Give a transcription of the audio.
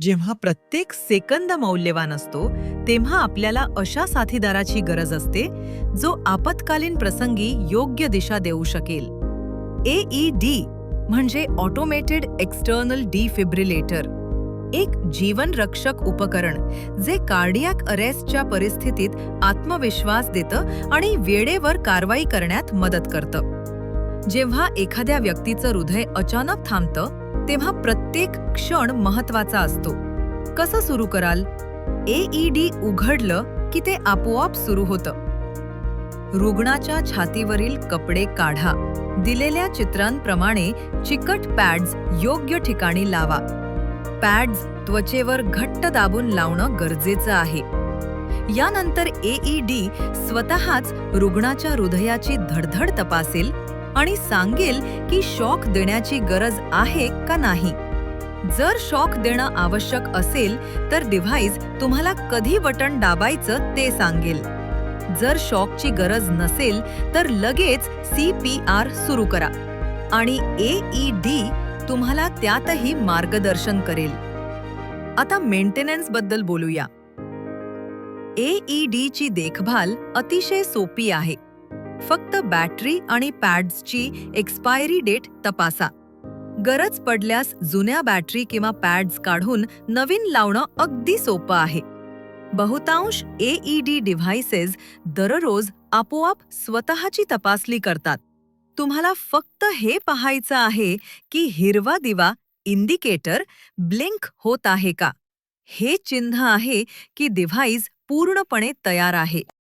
जेव्हा प्रत्येक सेकंद मौल्यवान असतो तेव्हा आपल्याला अशा साथीदाराची गरज असते जो आपत्कालीन प्रसंगी योग्य दिशा देऊ शकेल. एईडी म्हणजे ऑटोमेटेड एक्सटर्नल डिफिब्रिलेटर एक जीवनरक्षक उपकरण जे कार्डियाक अरेस्टच्या परिस्थितीत आत्मविश्वास देतं आणि वेळेवर कारवाई करण्यात मदत करतं. जेव्हा एखाद्या व्यक्तीचं हृदय अचानक थांबतं तेव्हा प्रत्येक क्षण महत्त्वाचा असतो. कसं सुरू कराल? एईडी उघडलं की ते आपोआप सुरू होतं. रुग्णाच्या छातीवरील कपडे काढा. दिलेल्या चित्रांप्रमाणे चिकट पॅड्स योग्य ठिकाणी लावा. पॅड्स त्वचेवर घट्ट दाबून लावणं गरजेचं आहे. यानंतर एईडी स्वतःच रुग्णाच्या हृदयाची धडधड तपासेल आणि सांगेल की शॉक देण्याची गरज आहे का नाही. जर शॉक देणं आवश्यक असेल तर डिव्हाइस तुम्हाला कधी बटन दाबायचं ते सांगेल. जर शॉकची गरज नसेल तर लगेच सी पी आर सुरू करा. आणि एईडी तुम्हाला त्यातही मार्गदर्शन करेल. आता मेंटेनन्सबद्दल बोलूया. एईडी ची देखभाल अतिशय सोपी आहे. फक्त बॅटरी आणि पॅड्सची एक्सपायरी डेट तपासा. गरज पडल्यास जुन्या बॅटरी किंवा पॅड्स काढून नवीन लावणं अगदी सोपं आहे. बहुतांश एईडी डिव्हाइसेस दररोज आपोआप स्वतःची तपासणी करतात. तुम्हाला फक्त हे पाहायचं आहे की हिरवा दिवा इंडिकेटर ब्लिंक होत आहे का? हे चिन्ह आहे की डिव्हाइस पूर्णपणे तयार आहे.